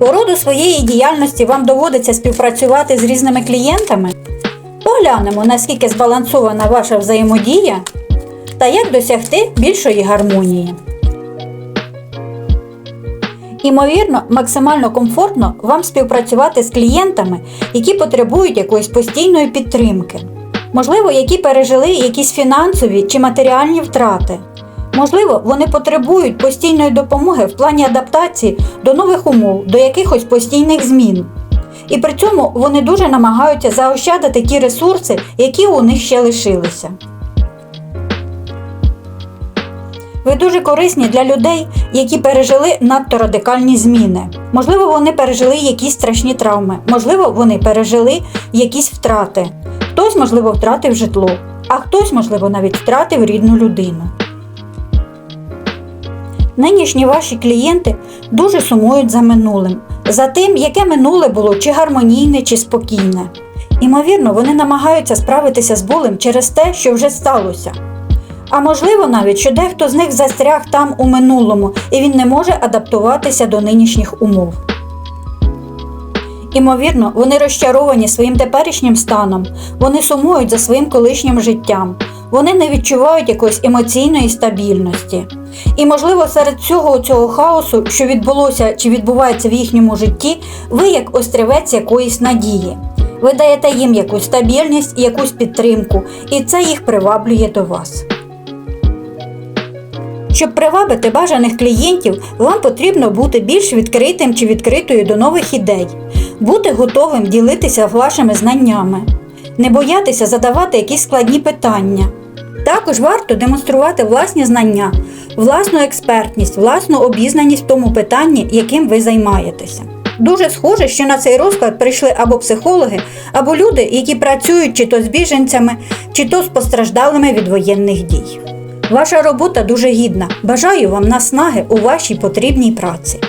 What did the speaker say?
По роду своєї діяльності вам доводиться співпрацювати з різними клієнтами. Поглянемо, наскільки збалансована ваша взаємодія та як досягти більшої гармонії. Імовірно, максимально комфортно вам співпрацювати з клієнтами, які потребують якоїсь постійної підтримки. Можливо, які пережили якісь фінансові чи матеріальні втрати. Можливо, вони потребують постійної допомоги в плані адаптації до нових умов, до якихось постійних змін. І при цьому вони дуже намагаються заощадити ті ресурси, які у них ще лишилися. Ви дуже корисні для людей, які пережили надто радикальні зміни. Можливо, вони пережили якісь страшні травми, можливо, вони пережили якісь втрати. Хтось, можливо, втратив житло, а хтось, можливо, навіть втратив рідну людину. Нинішні ваші клієнти дуже сумують за минулим, за тим, яке минуле було чи гармонійне, чи спокійне. Імовірно, вони намагаються справитися з болем через те, що вже сталося. А можливо навіть, що дехто з них застряг там у минулому і він не може адаптуватися до нинішніх умов. Імовірно, вони розчаровані своїм теперішнім станом, вони сумують за своїм колишнім життям, вони не відчувають якоїсь емоційної стабільності. І, можливо, серед всього цього хаосу, що відбулося чи відбувається в їхньому житті, ви як острівець якоїсь надії. Ви даєте їм якусь стабільність, якусь підтримку, і це їх приваблює до вас. Щоб привабити бажаних клієнтів, вам потрібно бути більш відкритим чи відкритою до нових ідей, бути готовим ділитися вашими знаннями, не боятися задавати якісь складні питання. Також варто демонструвати власні знання, власну експертність, власну обізнаність в тому питанні, яким ви займаєтеся. Дуже схоже, що на цей розклад прийшли або психологи, або люди, які працюють чи то з біженцями, чи то з постраждалими від воєнних дій. Ваша робота дуже гідна. Бажаю вам наснаги у вашій потрібній праці.